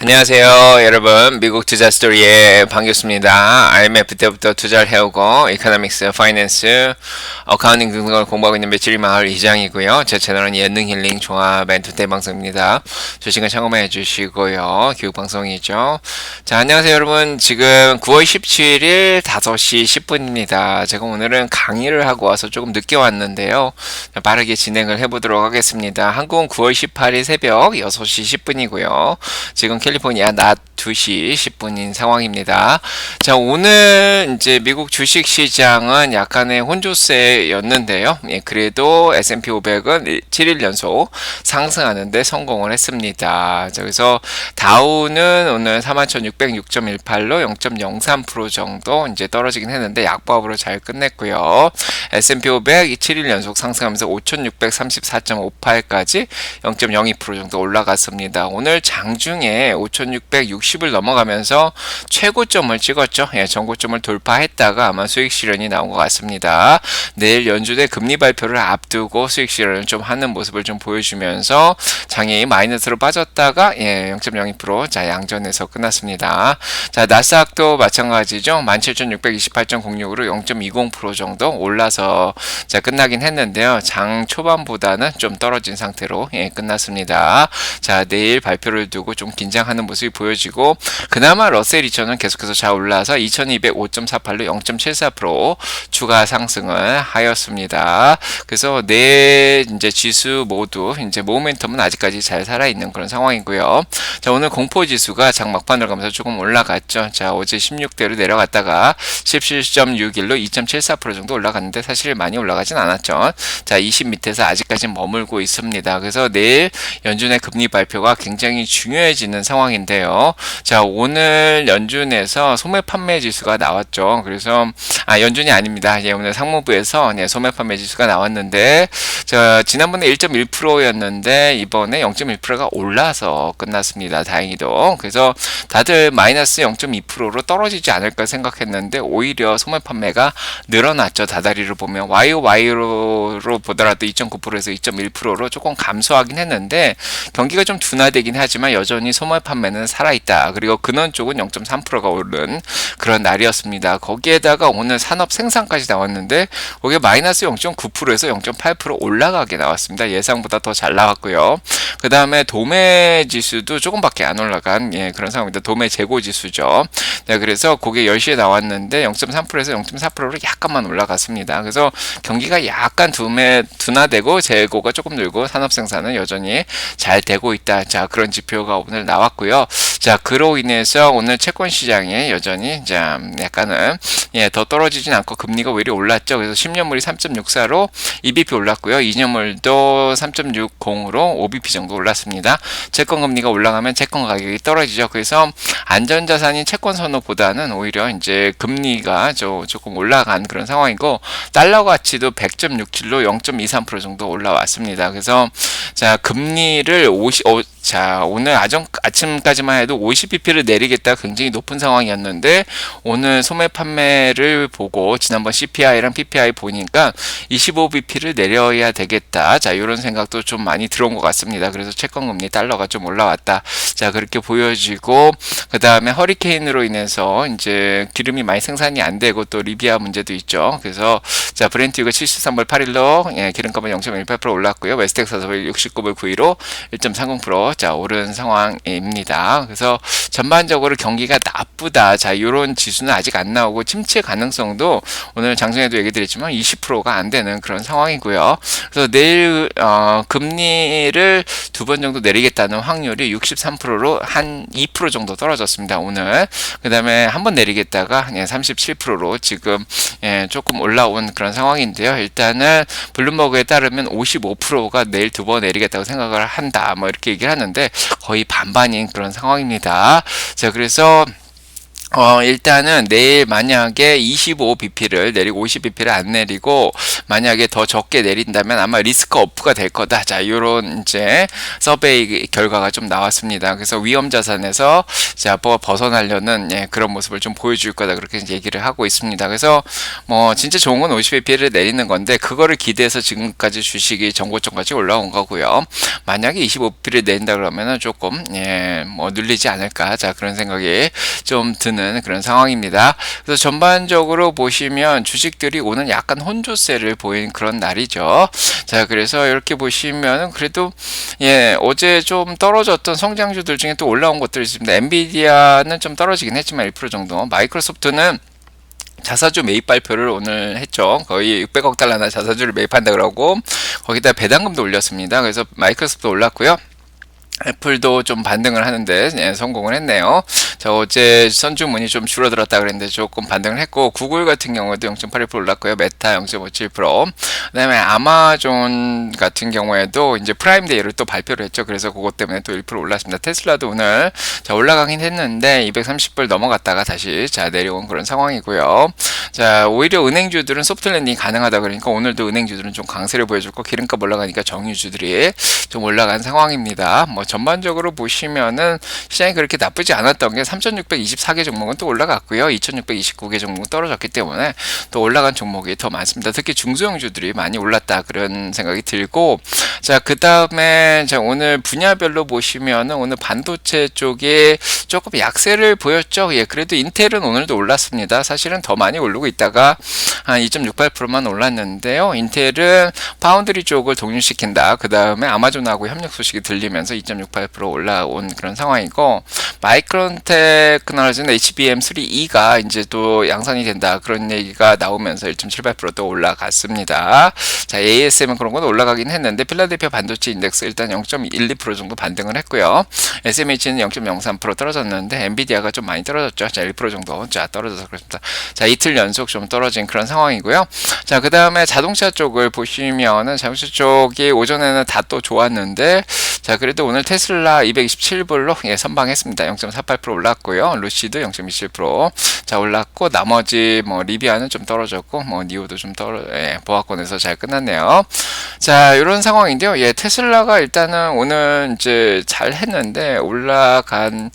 안녕하세요, 여러분. 미국 투자 스토리에 반갑습니다. IMF 때부터 투자를 해오고, 이코노믹스, 파이낸스, 어카운팅 등등을 공부하고 있는 며칠이 마을 이장이고요. 제 채널은 예능 힐링 종합 멘토 방송입니다. 조식은 참고해 주시고요. 교육 방송이죠. 자, 안녕하세요, 여러분. 지금 9월 17일 5시 10분입니다. 제가 오늘은 강의를 하고 와서 조금 늦게 왔는데요. 빠르게 진행을 해보도록 하겠습니다. 한국은 9월 18일 새벽 6시 10분이고요. 지금 캘리포니아 낮 2시 10분인 상황입니다. 자, 오늘 이제 미국 주식 시장은 약간의 혼조세였는데요. 예, 그래도 S&P 500은 7일 연속 상승하는데 성공을 했습니다. 자, 그래서 다우는 오늘 41,606.18로 0.03% 정도 이제 떨어지긴 했는데 약보합으로 잘 끝냈고요. S&P 500 7일 연속 상승하면서 5,634.58까지 0.02% 정도 올라갔습니다. 오늘 장중에 5,660을 넘어가면서 최고점을 찍었죠. 예, 전고점을 돌파했다가 아마 수익 실현이 나온 것 같습니다. 내일 연준의 금리 발표를 앞두고 수익 실현을 좀 하는 모습을 좀 보여주면서 장이 마이너스로 빠졌다가 예, 0.02%자 양전에서 끝났습니다. 자 나스닥도 마찬가지죠. 17,628.06으로 0.20% 정도 올라서 자 끝나긴 했는데요. 장 초반보다는 좀 떨어진 상태로 예, 끝났습니다. 자 내일 발표를 두고 좀 긴장 하는 모습이 보여지고 그나마 러셀 2천은 계속해서 잘 올라서 2205.48로 0.74% 추가 상승을 하였습니다. 그래서 네 이제 지수 모두 이제 모멘텀은 아직까지 잘 살아 있는 그런 상황이고요. 자 오늘 공포 지수가 장 막판을 가면서 조금 올라갔죠. 자 어제 16대로 내려갔다가 17.61로 2.74% 정도 올라갔는데 사실 많이 올라가진 않았죠. 자 20 밑에서 아직까지 머물고 있습니다. 그래서 내일 연준의 금리 발표가 굉장히 중요해지는 상황 인데요. 자, 오늘 연준에서 소매 판매 지수가 나왔죠. 그래서 아, 연준이 아닙니다. 예, 오늘 상무부에서 네, 소매 판매 지수가 나왔는데 자, 지난번에 1.1%였는데 이번에 0.1%가 올라서 끝났습니다. 다행히도. 그래서 다들 마이너스 0.2%로 떨어지지 않을까 생각했는데 오히려 소매 판매가 늘어났죠. 다다리를 보면 YOY로 보더라도 2.9%에서 2.1%로 조금 감소하긴 했는데 경기가 좀 둔화되긴 하지만 여전히 소매 판매는 살아있다. 그리고 근원 쪽은 0.3%가 오른 그런 날이었습니다. 거기에다가 오늘 산업 생산까지 나왔는데 거기에 마이너스 0.9%에서 0.8% 올라가게 나왔습니다. 예상보다 더 잘 나왔고요. 그 다음에 도매 지수도 조금밖에 안 올라간 예, 그런 상황입니다. 도매 재고 지수죠. 네, 그래서 그게 10시에 나왔는데 0.3%에서 0.4%로 약간만 올라갔습니다. 그래서 경기가 약간 두매, 둔화되고 재고가 조금 늘고 산업 생산은 여전히 잘 되고 있다. 자, 그런 지표가 오늘 나왔고요. 자, 그로 인해서 오늘 채권 시장에 여전히 자, 약간은 예, 더 떨어지진 않고 금리가 오히려 올랐죠. 그래서 10년물이 3.64로 EBP 올랐고요. 2년물도 3.60으로 OBP 정도 올랐습니다. 채권 금리가 올라가면 채권 가격이 떨어지죠. 그래서 안전자산인 채권 선호보다는 오히려 이제 금리가 저 조금 올라간 그런 상황이고 달러 가치도 100.67로 0.23% 정도 올라왔습니다. 그래서 자 금리를 50 어, 자, 오늘 아점, 아침까지만 해도 50bp를 내리겠다 굉장히 높은 상황이었는데, 오늘 소매 판매를 보고, 지난번 CPI랑 PPI 보니까 25bp를 내려야 되겠다. 자, 이런 생각도 좀 많이 들어온 것 같습니다. 그래서 채권금리 달러가 좀 올라왔다. 자, 그렇게 보여지고, 그 다음에 허리케인으로 인해서 이제 기름이 많이 생산이 안 되고 또 리비아 문제도 있죠. 그래서, 자, 브렌트유가 73불 8일로, 예, 기름값은 0.18% 올랐고요. 웨스텍사서 69불 9일로 1.30%. 자, 오른 상황입니다. 그래서 전반적으로 경기가 나쁘다. 자, 이런 지수는 아직 안 나오고 침체 가능성도 오늘 장중에도 얘기 드렸지만 20%가 안 되는 그런 상황이고요. 그래서 내일 어, 금리를 두 번 정도 내리겠다는 확률이 63%로 한 2% 정도 떨어졌습니다. 오늘. 그 다음에 한번 내리겠다가 37%로 지금 예, 조금 올라온 그런 상황인데요. 일단은 블룸버그에 따르면 55%가 내일 두 번 내리겠다고 생각을 한다. 뭐 이렇게 얘기를 하는데 거의 반반인 그런 상황입니다. 자, 그래서 어, 일단은 내일 만약에 25bp를 내리고 50bp를 안 내리고 만약에 더 적게 내린다면 아마 리스크 오프가 될 거다. 자, 요런 이제 서베이 결과가 좀 나왔습니다. 그래서 위험 자산에서 자, 뭐 벗어나려는 예, 그런 모습을 좀 보여줄 거다. 그렇게 얘기를 하고 있습니다. 그래서 뭐 진짜 좋은 건 50bp를 내리는 건데 그거를 기대해서 지금까지 주식이 정고점까지 올라온 거고요. 만약에 25bp를 내린다 그러면은 조금 예, 뭐 눌리지 않을까. 자, 그런 생각이 좀 드는 있는 그런 상황입니다. 그래서 전반적으로 보시면 주식들이 오늘 약간 혼조세를 보인 그런 날이죠. 자, 그래서 이렇게 보시면 그래도 예, 어제 좀 떨어졌던 성장주들 중에 또 올라온 것들이 있습니다. 엔비디아는 좀 떨어지긴 했지만 1% 정도. 마이크로소프트는 자사주 매입 발표를 오늘 했죠. 거의 600억 달러나 자사주를 매입한다 그러고 거기다 배당금도 올렸습니다. 그래서 마이크로소프트 올랐고요. 애플도 좀 반등을 하는데 예, 성공을 했네요. 자 어제 선주문이 좀 줄어들었다 그랬는데 조금 반등을 했고 구글 같은 경우에도 0.81% 올랐고요. 메타 0.57%. 그다음에 아마존 같은 경우에도 이제 프라임데이를 또 발표를 했죠. 그래서 그것 때문에 또 1% 올랐습니다. 테슬라도 오늘 자 올라가긴 했는데 230불 넘어갔다가 다시 자 내려온 그런 상황이고요. 자 오히려 은행주들은 소프트 랜딩이 가능하다 그러니까 오늘도 은행주들은 좀 강세를 보여줬고 기름값 올라가니까 정유주들이 좀 올라간 상황입니다. 뭐 전반적으로 보시면은 시장이 그렇게 나쁘지 않았던 게 3,624개 종목은 또 올라갔고요. 2,629개 종목은 떨어졌기 때문에 또 올라간 종목이 더 많습니다. 특히 중소형주들이 많이 올랐다 그런 생각이 들고 자, 그 다음에 자 오늘 분야별로 보시면은 오늘 반도체 쪽에 조금 약세를 보였죠. 예, 그래도 인텔은 오늘도 올랐습니다. 사실은 더 많이 오르고 있다가 한 2.68%만 올랐는데요. 인텔은 파운드리 쪽을 독립시킨다. 그 다음에 아마존하고 협력 소식이 들리면서 2.68% 올라온 그런 상황이고 마이크론 테크놀로지는 HBM3E가 이제 또 양산이 된다 그런 얘기가 나오면서 1.78%또 올라갔습니다. 자 ASM은 그런 건 올라가긴 했는데 필라델피아 반도체 인덱스 일단 0.12% 정도 반등을 했고요. SMH는 0.03% 떨어졌는데 엔비디아가 좀 많이 떨어졌죠. 자 1% 정도 자 떨어져서 그렇습니다. 자 이틀 연속 좀 떨어진 그런 상황이고요. 자 그 다음에 자동차 쪽을 보시면은 자동차 쪽이 오전에는 다 또 좋았는데 자, 그래도 오늘 테슬라 227불로 예, 선방했습니다. 0.48% 올랐고요. 루시드 0.27% 자, 올랐고 나머지 뭐 리비아는 좀 떨어졌고 뭐 니오도 좀 떨어 예, 보합권에서 잘 끝났네요. 자, 이런 상황인데요. 예, 테슬라가 일단은 오늘 이제 잘 했는데 올라간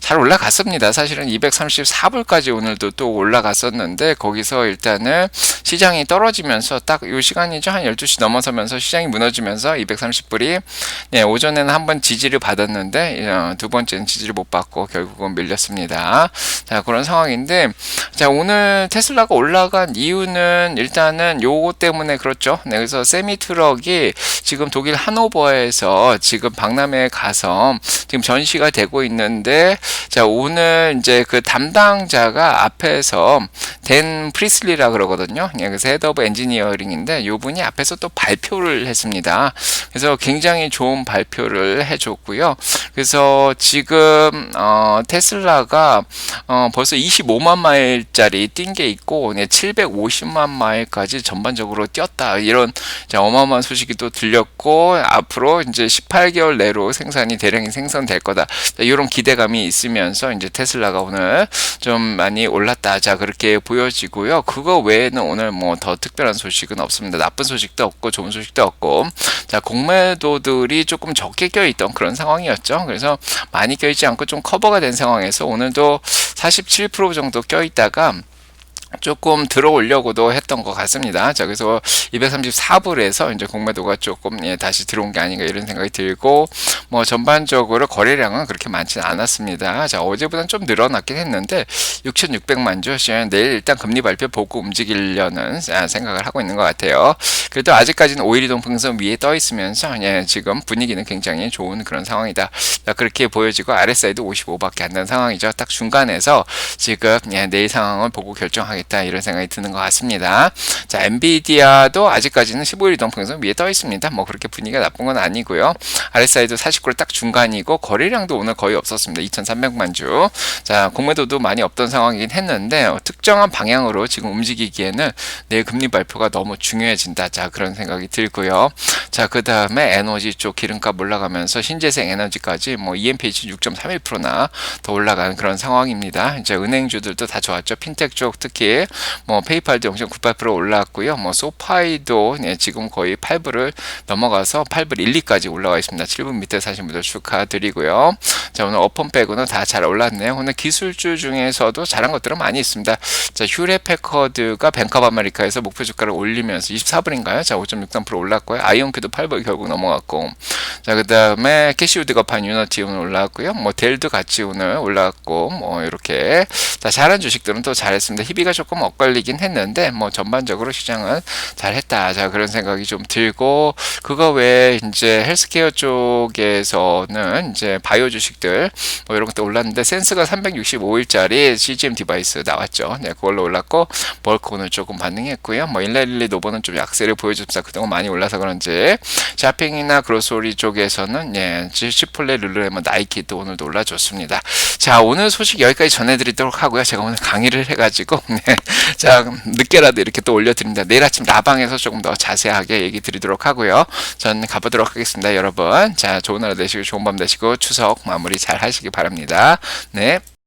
잘 올라갔습니다. 사실은 234불까지 오늘도 또 올라갔었는데 거기서 일단은 시장이 떨어지면서 딱이 시간이죠. 한 12시 넘어서면서 시장이 무너지면서 230불이 네, 오전에는 한번 지지를 받았는데 어, 두 번째는 지지를 못 받고 결국은 밀렸습니다. 자, 그런 상황인데 자, 오늘 테슬라가 올라간 이유는 일단은 요거 때문에 그렇죠. 네, 그래서 세미 트럭이 지금 독일 하노버에서 지금 박람회에 가서 지금 전시가 되고 있는데 자, 오늘 이제 그 담당자가 앞에서 댄 프리슬리라 그러거든요. 예, 그래서 헤드 오브 엔지니어링인데 요 분이 앞에서 또 발표를 했습니다. 그래서 굉장히 좋은 발표를 해줬고요. 그래서 지금 어, 테슬라가 어, 벌써 25만 마일짜리 뛴 게 있고 네, 750만 마일까지 전반적으로 뛰었다 이런 어마어마한 소식이 또 들렸고 앞으로 이제 18개월 내로 생산이 대량이 생산될 거다 이런 기대감이 있 으면서 이제 테슬라가 오늘 좀 많이 올랐다 자 그렇게 보여지고요. 그거 외에는 오늘 뭐 더 특별한 소식은 없습니다. 나쁜 소식도 없고 좋은 소식도 없고 자 공매도들이 조금 적게 껴있던 그런 상황이었죠. 그래서 많이 껴있지 않고 좀 커버가 된 상황에서 오늘도 47% 정도 껴있다가 조금 들어오려고도 했던 것 같습니다. 자, 그래서 234불에서 이제 공매도가 조금 예, 다시 들어온 게 아닌가 이런 생각이 들고, 뭐 전반적으로 거래량은 그렇게 많지는 않았습니다. 자, 어제보다는 좀 늘어났긴 했는데, 6,600만 주, 내일 일단 금리 발표 보고 움직이려는 아, 생각을 하고 있는 것 같아요. 그래도 아직까지는 5일이동 평선 위에 떠 있으면서, 예, 지금 분위기는 굉장히 좋은 그런 상황이다. 자, 그렇게 보여지고, RSI도 55밖에 안 되는 상황이죠. 딱 중간에서 지금 예, 내일 상황을 보고 결정하기 하겠다 이런 생각이 드는 것 같습니다. 자, 엔비디아도 아직까지는 15일 이동 평선 위에 떠 있습니다. 뭐 그렇게 분위기가 나쁜 건 아니고요. RSI도 49를 딱 중간이고 거래량도 오늘 거의 없었습니다. 2,300만 주. 자, 공매도도 많이 없던 상황이긴 했는데 특정한 방향으로 지금 움직이기에는 내일 금리 발표가 너무 중요해진다. 자, 그런 생각이 들고요. 자, 그 다음에 에너지 쪽 기름값 올라가면서 신재생 에너지까지 뭐 EMPH 6.31%나 더 올라가는 그런 상황입니다. 이제 은행주들도 다 좋았죠. 핀텍 쪽 특히 뭐 페이팔도 0.98% 올라왔고요. 뭐 소파이도 네, 지금 거의 8불을 넘어가서 8불 1, 2까지 올라와 있습니다. 7불 밑에 사신 분들 축하드리고요. 자, 오늘 어펀 빼고는 다 잘 올랐네요. 오늘 기술주 중에서도 잘한 것들은 많이 있습니다. 자, 휴레 패커드가 오브 아메리카에서 목표 주가를 올리면서 24불인가요? 자, 5.63% 올랐고요. 아이온큐도 8불 결국 넘어갔고. 자, 그다음에 캐시우드가 반 유너티 오늘 올라왔고요. 뭐 델도 같이 오늘 올라왔고 뭐 이렇게 자, 잘한 주식들은 또 잘했습니다. 희비가 조금 엇갈리긴 했는데 뭐 전반적으로 시장은 잘했다. 자, 그런 생각이 좀 들고 그거 외에 이제 헬스케어 쪽에서는 이제 바이오 주식들 뭐 이런 것도 올랐는데 센스가 365일짜리 CGM 디바이스 나왔죠. 네, 그걸로 올랐고 오늘 조금 반응했고요. 뭐 일레릴리 노버는 좀 약세를 보여줍니다. 그동안 많이 올라서 그런지 샤핑이나 그로소리 쪽에서는 예, 치폴레, 룰루레몬, 나이키도 오늘도 올라줬습니다. 자, 오늘 소식 여기까지 전해드리도록 하고요. 제가 오늘 강의를 해가지고 네, 자 늦게라도 이렇게 또 올려드립니다. 내일 아침 라방에서 조금 더 자세하게 얘기 드리도록 하고요. 저는 가보도록 하겠습니다, 여러분. 자, 좋은 하루 되시고 좋은 밤 되시고 추석 마무리 잘 하시기 바랍니다. 네.